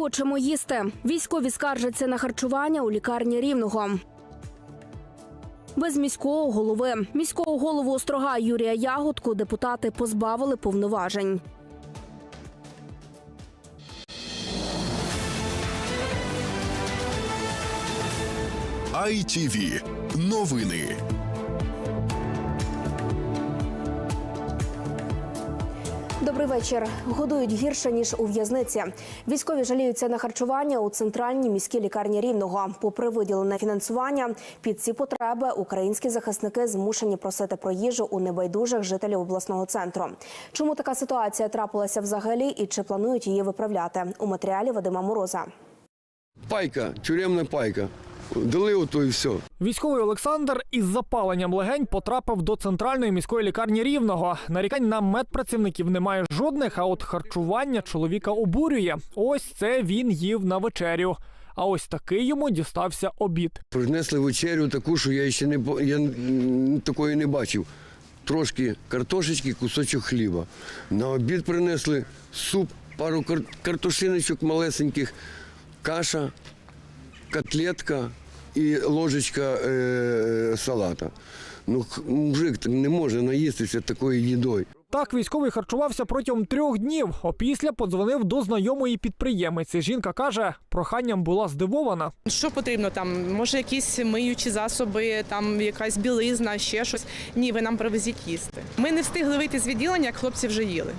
хочемо їсти. Військові скаржаться на харчування у лікарні рівного. Без міського голови міського голову острога Юрія Ягодку депутати позбавили повноважень. ITV. Новини. Добрий вечір. Годують гірше ніж у в'язниці. Військові жаліються на харчування у центральній міській лікарні рівного. Попри виділене фінансування, під ці потреби українські захисники змушені просити про їжу у небайдужих жителів обласного центру. Чому така ситуація трапилася взагалі і чи планують її виправляти? У матеріалі Вадима Мороза. Пайка, тюремна пайка. Дали ото і все. Військовий Олександр із запаленням легень потрапив до центральної міської лікарні рівного. Нарікань на медпрацівників немає жодних, а от харчування чоловіка обурює. Ось це він їв на вечерю. А ось такий йому дістався обід. Принесли вечерю таку, що я ще не я такої не бачив. Трошки картошечки, кусочок хліба. На обід принесли суп, пару картошиночок малесеньких, каша, котлетка і ложечка е- салата. Ну, мужик не може наїстися такою їдою. Так військовий харчувався протягом трьох днів. Опісля подзвонив до знайомої підприємиці. Жінка каже, проханням була здивована. Що потрібно там? Може, якісь миючі засоби, там якась білизна, ще щось. Ні, ви нам привезіть їсти. Ми не встигли вийти з відділення, як хлопці вже їли.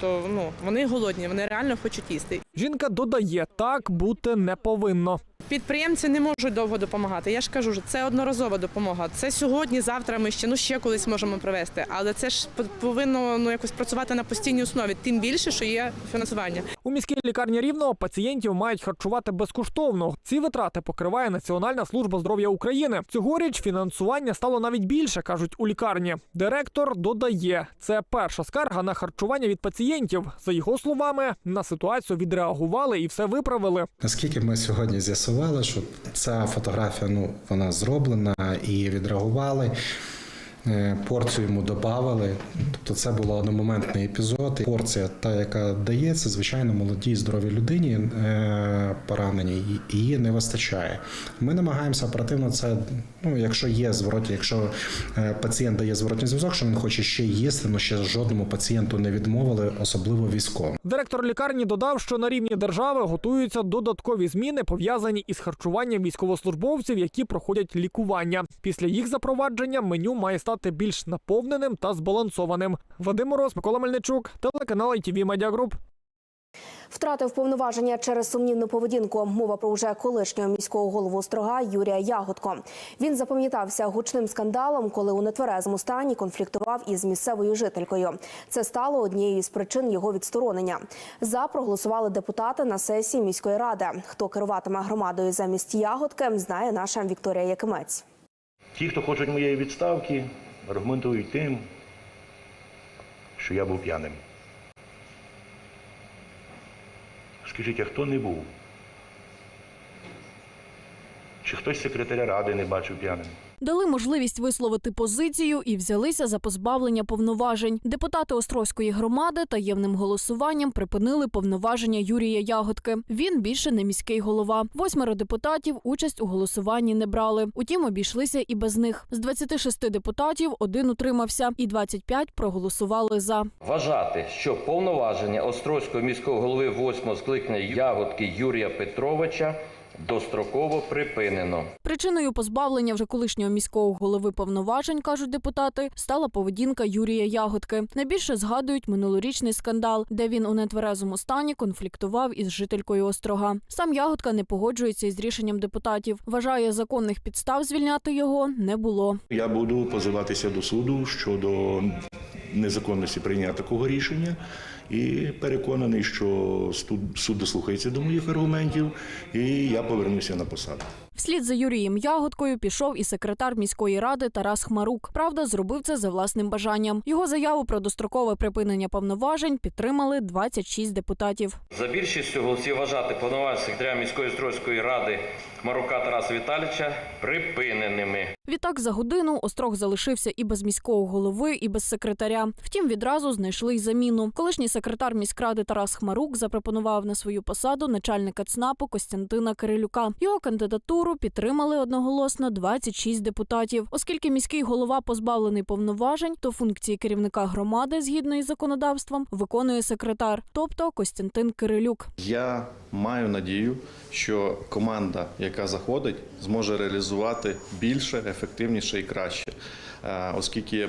Тобто, ну вони голодні, вони реально хочуть їсти. Жінка додає, так бути не повинно. Підприємці не можуть довго допомагати. Я ж кажу, що це одноразова допомога. Це сьогодні, завтра ми ще ну ще колись можемо привезти. Але це ж по- повинно ну якось працювати на постійній основі. Тим більше, що є фінансування. У міській лікарні рівного пацієнтів мають харчувати безкоштовно. Ці витрати покриває Національна служба здоров'я України. Цьогоріч фінансування стало навіть більше, кажуть у лікарні. Директор додає, це перша скарга на харчування від пацієнтів. За його словами, на ситуацію відреагували і все виправили. Наскільки ми сьогодні з'ясували, що ця фотографія ну вона зроблена і відреагували. е, Порцію йому додавали, тобто це був одномоментний епізод. Порція, та яка дається, звичайно, молодій здоровій людині е, пораненій, її не вистачає. Ми намагаємося оперативно це. Ну, якщо є зворотні, якщо е, пацієнт дає зворотній зв'язок, що він хоче ще їсти, ну ще жодному пацієнту не відмовили, особливо військовим. Директор лікарні додав, що на рівні держави готуються додаткові зміни, пов'язані із харчуванням військовослужбовців, які проходять лікування. Після їх запровадження меню має стати більш наповненим та збалансованим. Вадим Мороз, Микола Мельничук, телеканал ITV Media Group. Втратив повноваження через сумнівну поведінку. Мова про вже колишнього міського голову острога Юрія Ягодко. Він запам'ятався гучним скандалом, коли у нетверезому стані конфліктував із місцевою жителькою. Це стало однією з причин його відсторонення. За проголосували депутати на сесії міської ради. Хто керуватиме громадою замість ягодки, знає наша Вікторія Якимець. Ті, хто хочуть моєї відставки, аргументують тим, що я був п'яним. Скажіть, а хто не був? Чи хтось секретаря ради не бачив п'яним? Дали можливість висловити позицію і взялися за позбавлення повноважень. Депутати Острозької громади таємним голосуванням припинили повноваження Юрія Ягодки. Він більше не міський голова. Восьмеро депутатів участь у голосуванні не брали. Утім, обійшлися і без них. З 26 депутатів один утримався, і 25 проголосували за. Вважати, що повноваження Острозького міського голови восьмого скликання Ягодки Юрія Петровича достроково припинено. Причиною позбавлення вже колишнього міського голови повноважень, кажуть депутати, стала поведінка Юрія Ягодки. Найбільше згадують минулорічний скандал, де він у нетверезому стані конфліктував із жителькою острога. Сам Ягодка не погоджується із рішенням депутатів. Вважає, законних підстав звільняти його не було. Я буду позиватися до суду щодо незаконності прийняття такого рішення і переконаний, що суд, дослухається до моїх аргументів, і я повернуся на посаду. Вслід за Юрієм Ягодкою пішов і секретар міської ради Тарас Хмарук. Правда, зробив це за власним бажанням. Його заяву про дострокове припинення повноважень підтримали 26 депутатів. За більшістю голосів вважати повноваження секретаря міської стройської ради Марука Тараса Віталійовича припиненими. Відтак за годину острог залишився і без міського голови, і без секретаря. Втім, відразу знайшли й заміну. Колишній секретар міськради Тарас Хмарук запропонував на свою посаду начальника ЦНАПу Костянтина Кирилюка. Його кандидатуру підтримали одноголосно 26 депутатів. Оскільки міський голова позбавлений повноважень, то функції керівника громади згідно із законодавством виконує секретар, тобто Костянтин Кирилюк. Я маю надію, що команда, яка заходить, зможе реалізувати більше, ефективніше і краще, Е, оскільки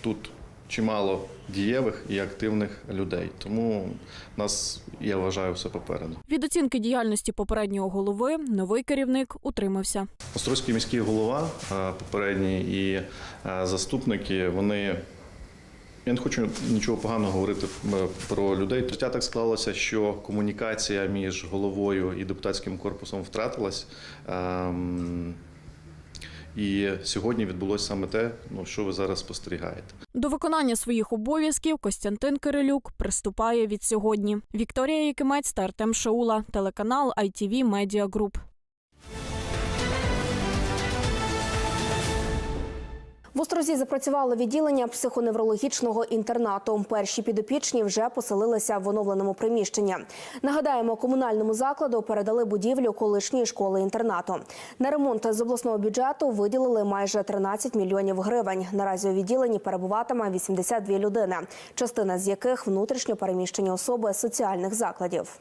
тут чимало дієвих і активних людей. Тому нас, я вважаю, все попереду. Від оцінки діяльності попереднього голови новий керівник утримався. Острозький міський голова е, попередній і е, заступники, вони. Я не хочу нічого поганого говорити е, про людей. Життя так склалося, що комунікація між головою і депутатським корпусом втратилась. Ем, І сьогодні відбулося саме те, ну, що ви зараз спостерігаєте. До виконання своїх обов'язків Костянтин Кирилюк приступає від сьогодні. Вікторія Якимець та Артем Шаула, телеканал ITV Media Group. В Острозі запрацювало відділення психоневрологічного інтернату. Перші підопічні вже поселилися в оновленому приміщенні. Нагадаємо, комунальному закладу передали будівлю колишньої школи інтернату. На ремонт з обласного бюджету виділили майже 13 мільйонів гривень. Наразі у відділенні перебуватиме 82 людини, частина з яких внутрішньо переміщені особи соціальних закладів.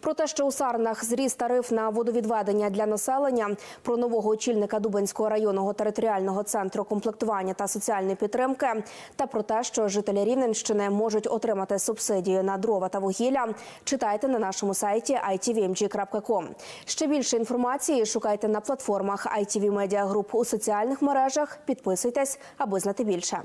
Про те, що у Сарнах зріс тариф на водовідведення для населення, про нового очільника Дубенського районного територіального центру комплектування та соціальної підтримки, та про те, що жителі Рівненщини можуть отримати субсидію на дрова та вугілля, читайте на нашому сайті itvmg.com. Ще більше інформації шукайте на платформах ITV Media Group у соціальних мережах. Підписуйтесь, аби знати більше.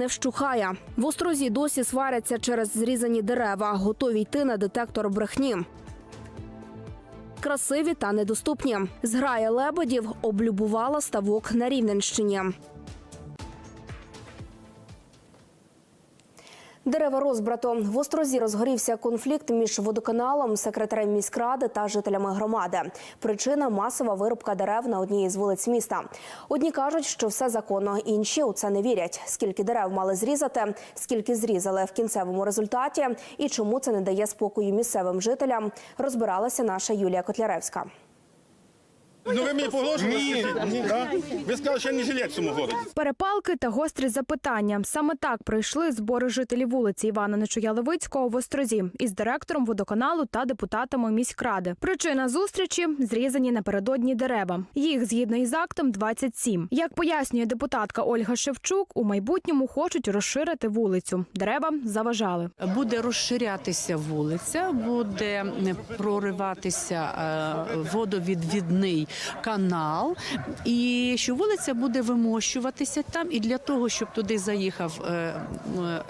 Не вщухає. В Острозі досі сваряться через зрізані дерева, готові йти на детектор брехні. Красиві та недоступні. Зграя лебедів облюбувала ставок на Рівненщині. Дерева розбрато в Острозі розгорівся конфлікт між водоканалом, секретарем міськради та жителями громади. Причина масова вирубка дерев на одній із вулиць міста. Одні кажуть, що все законно, інші у це не вірять. Скільки дерев мали зрізати, скільки зрізали в кінцевому результаті, і чому це не дає спокою місцевим жителям, розбиралася наша Юлія Котляревська. Ну ви мені погрожували? Ні, ні, да? Ви сказали, що я не жилець в цьому городі. Перепалки та гострі запитання. Саме так пройшли збори жителів вулиці Івана Нечуя Левицького в Острозі із директором водоканалу та депутатами міськради. Причина зустрічі зрізані напередодні дерева. Їх згідно із актом 27. Як пояснює депутатка Ольга Шевчук, у майбутньому хочуть розширити вулицю. Дерева заважали. Буде розширятися вулиця, буде прориватися е, водовідвідний канал, і що вулиця буде вимощуватися там. І для того, щоб туди заїхав е,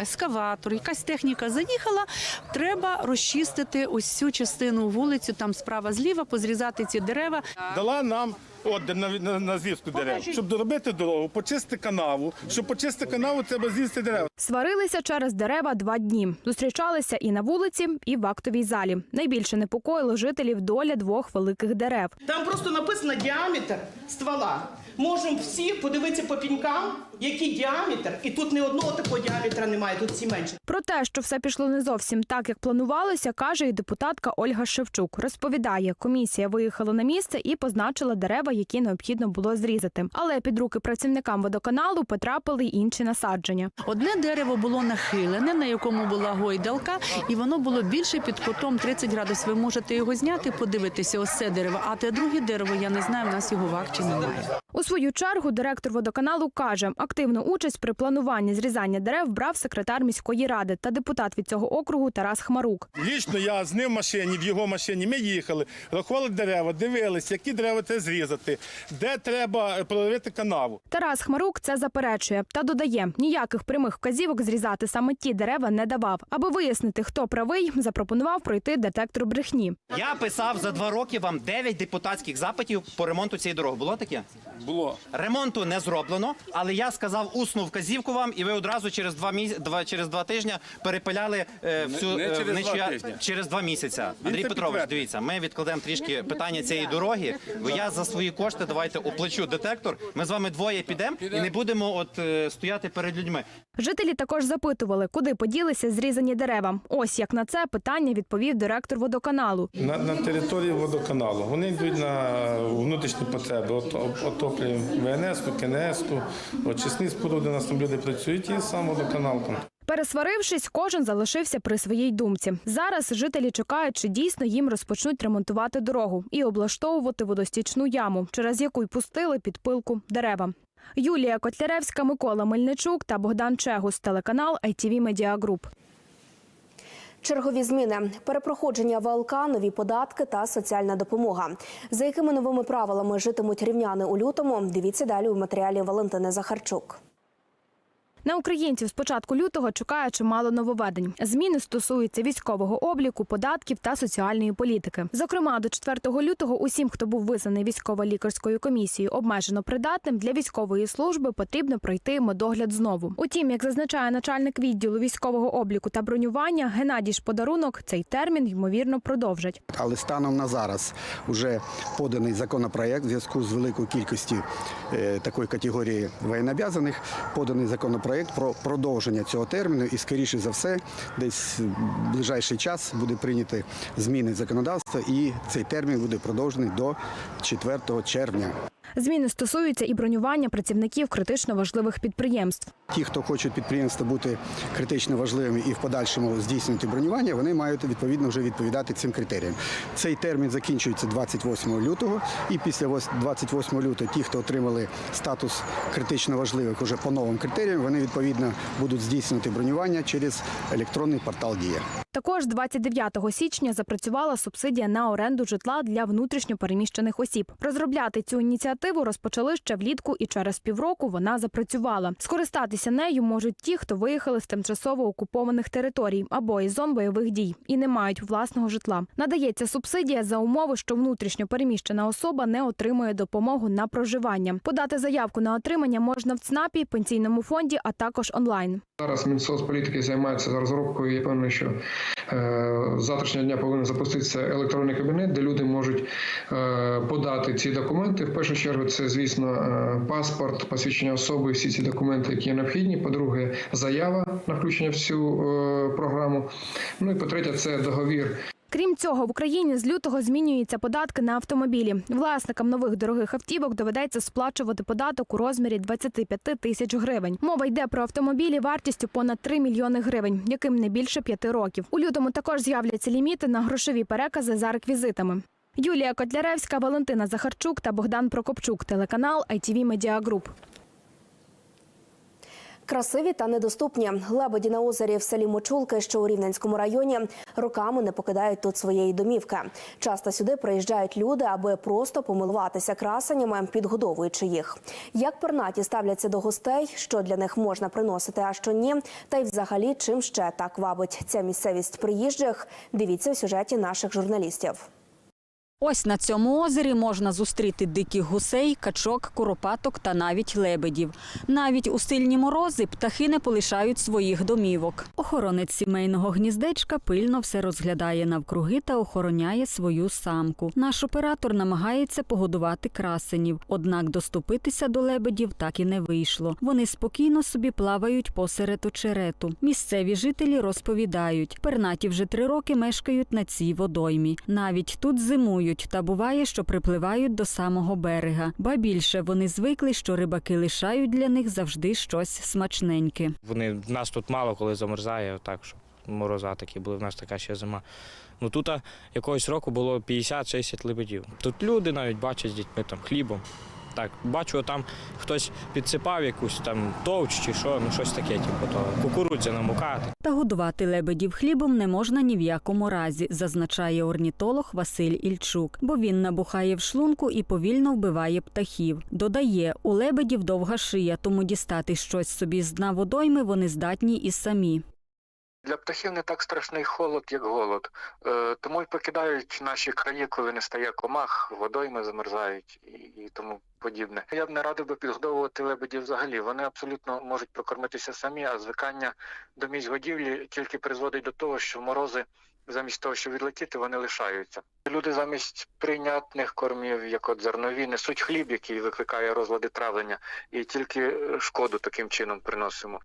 ескаватор, якась техніка заїхала, треба розчистити ось цю частину вулицю, там справа зліва, позрізати ці дерева. Дала нам ордер на, на, на зв'язку дерев, щоб доробити дорогу, почисти канаву. Щоб почисти канаву, треба з'їсти дерева. Сварилися через дерева два дні. Зустрічалися і на вулиці, і в актовій залі. Найбільше непокоїло жителів доля двох великих дерев. Там просто написано діаметр ствола. Можемо всі подивитися по пінькам, який діаметр, і тут ні одного такого діаметра немає, тут всі менше. Про те, що все пішло не зовсім так, як планувалося, каже і депутатка Ольга Шевчук. Розповідає, комісія виїхала на місце і позначила дерева, які необхідно було зрізати. Але під руки працівникам водоканалу потрапили й інші насадження. Одне дерево було нахилене, на якому була гойдалка, і воно було більше під кутом 30 градусів. Ви можете його зняти, подивитися, ось це дерево. А те друге дерево, я не знаю, в нас його в акті немає. У свою чергу директор водоканалу каже, активну участь при плануванні зрізання дерев брав секретар міської ради та депутат від цього округу Тарас Хмарук. Лічно я з ним в машині, в його машині. Ми їхали, рахували дерева, дивилися, які дерева треба зрізати, де треба проривити канаву. Тарас Хмарук це заперечує та додає, ніяких прямих вказівок зрізати саме ті дерева не давав. Аби вияснити, хто правий, запропонував пройти детектор брехні. Я писав за два роки вам 9 депутатських запитів по ремонту цієї дороги. Було таке? Було. Ремонту не зроблено, але я сказав усну вказівку вам, і ви одразу через два міс... два через два тижні перепиляли е, всю не е, через вничі- два тижні. через два місяці. Андрій це Петрович, підтвердив. дивіться, ми відкладемо трішки питання цієї дороги. Я за свої кошти давайте оплачу детектор. Ми з вами двоє підемо і не будемо от е, стояти перед людьми. Жителі також запитували, куди поділися зрізані дерева. Ось як на це питання відповів директор водоканалу. На, на території водоканалу. Вони йдуть на внутрішні потреби. От, от- отоплюємо ВНС, КНС, очисні споруди, у нас там люди працюють і сам водоканал там. Пересварившись, кожен залишився при своїй думці. Зараз жителі чекають, чи дійсно їм розпочнуть ремонтувати дорогу і облаштовувати водостічну яму, через яку й пустили під пилку дерева. Юлія Котляревська, Микола Мельничук та Богдан Чегус, телеканал ITV Media Group. Чергові зміни, перепроходження ВЛК, нові податки та соціальна допомога. За якими новими правилами житимуть рівняни у лютому? Дивіться далі у матеріалі Валентини Захарчук. На українців з початку лютого чекає чимало нововведень. Зміни стосуються військового обліку, податків та соціальної політики. Зокрема, до 4 лютого усім, хто був визнаний військово-лікарською комісією обмежено придатним для військової служби, потрібно пройти медогляд знову. Утім, як зазначає начальник відділу військового обліку та бронювання Геннадій Шподарунок, цей термін ймовірно продовжать. Але станом на зараз вже поданий законопроект в зв'язку з великою кількістю е, такої категорії воєнобязаних, поданий законопроект про продовження цього терміну і, скоріше за все, десь ближайший час буде прийняти зміни законодавства і цей термін буде продовжений до 4 червня. Зміни стосуються і бронювання працівників критично важливих підприємств. Ті, хто хочуть підприємства бути критично важливими і в подальшому здійснювати бронювання, вони мають відповідно вже відповідати цим критеріям. Цей термін закінчується 28 лютого, і після вос- 28 лютого ті, хто отримали статус критично важливих уже по новим критеріям, вони відповідно будуть здійснювати бронювання через електронний портал Дія. Також 29 січня запрацювала субсидія на оренду житла для внутрішньо переміщених осіб. Розробляти цю ініціативу розпочали ще влітку, і через півроку вона запрацювала. Скористатися нею можуть ті, хто виїхали з тимчасово окупованих територій або із зон бойових дій і не мають власного житла. Надається субсидія за умови, що внутрішньо переміщена особа не отримує допомогу на проживання. Подати заявку на отримання можна в ЦНАПі, пенсійному фонді, а також онлайн. Зараз Мінсоцполітики займається розробкою. Я певний, що з завтрашнього дня повинен запуститися електронний кабінет, де люди можуть е, подати ці документи. В першу чергу, це звісно е, паспорт, посвідчення особи, всі ці документи, які необхідні. По-друге, заява на включення в цю е, програму. Ну і по-третє, це договір Крім цього, в Україні з лютого змінюються податки на автомобілі. Власникам нових дорогих автівок доведеться сплачувати податок у розмірі 25 тисяч гривень. Мова йде про автомобілі вартістю понад 3 мільйони гривень, яким не більше 5 років. У лютому також з'являться ліміти на грошові перекази за реквізитами. Юлія Котляревська, Валентина Захарчук та Богдан Прокопчук. Телеканал ITV Media Group. Красиві та недоступні. Лебеді на озері в селі Мочулки, що у Рівненському районі, роками не покидають тут своєї домівки. Часто сюди приїжджають люди, аби просто помилуватися красеннями, підгодовуючи їх. Як пернаті ставляться до гостей, що для них можна приносити, а що ні, та й взагалі чим ще так вабить ця місцевість приїжджих. Дивіться у сюжеті наших журналістів. Ось на цьому озері можна зустріти диких гусей, качок, куропаток та навіть лебедів. Навіть у сильні морози птахи не полишають своїх домівок. Охоронець сімейного гніздечка пильно все розглядає навкруги та охороняє свою самку. Наш оператор намагається погодувати красенів, однак доступитися до лебедів так і не вийшло. Вони спокійно собі плавають посеред очерету. Місцеві жителі розповідають, пернаті вже три роки мешкають на цій водоймі. Навіть тут зимують, та буває, що припливають до самого берега. Ба більше вони звикли, що рибаки лишають для них завжди щось смачненьке. Вони в нас тут мало коли замерзає, так що мороза такі були, в нас така ще зима. Ну тут якогось року було 50-60 лебедів. Тут люди навіть бачать з дітьми там хлібом. Так, бачу, там хтось підсипав якусь там товч чи що, ну щось таке, типу, то кукурудзя намукати. Та годувати лебедів хлібом не можна ні в якому разі, зазначає орнітолог Василь Ільчук, бо він набухає в шлунку і повільно вбиває птахів. Додає, у лебедів довга шия, тому дістати щось собі з дна водойми вони здатні і самі. Для птахів не так страшний холод, як голод. Е, тому й покидають наші краї, коли не стає комах, водойми замерзають і, тому подібне. Я б не радив би підгодовувати лебедів взагалі. Вони абсолютно можуть прокормитися самі, а звикання до місць годівлі тільки призводить до того, що морози. Замість того, щоб відлетіти, вони лишаються. Люди замість прийнятних кормів, як от зернові, несуть хліб, який викликає розлади травлення, і тільки шкоду таким чином приносимо.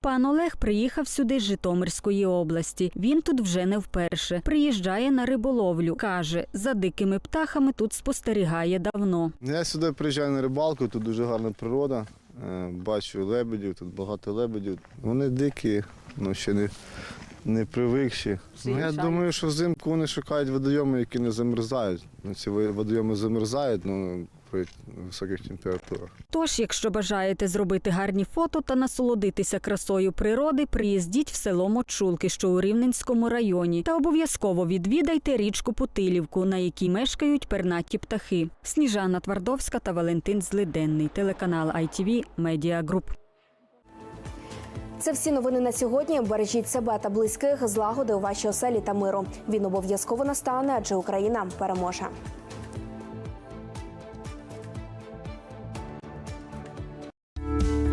Пан Олег приїхав сюди з Житомирської області. Він тут вже не вперше. Приїжджає на риболовлю. Каже, за дикими птахами тут спостерігає давно. Я сюди приїжджаю на рибалку, тут дуже гарна природа. Е, Бачу лебедів, тут багато лебедів. Вони дикі, ну ще не, не привикші. Ну, я думаю, що взимку вони шукають водойоми, які не замерзають. Ну, ці водойоми замерзають ну, при високих температурах. Тож, якщо бажаєте зробити гарні фото та насолодитися красою природи, приїздіть в село Мочулки, що у Рівненському районі, та обов'язково відвідайте річку Путилівку, на якій мешкають пернаті птахи. Сніжана Твардовська та Валентин Злиденний, телеканал ITV Media Group. Це всі новини на сьогодні. Бережіть себе та близьких, злагоди у вашій оселі та миру. Він обов'язково настане, адже Україна переможе.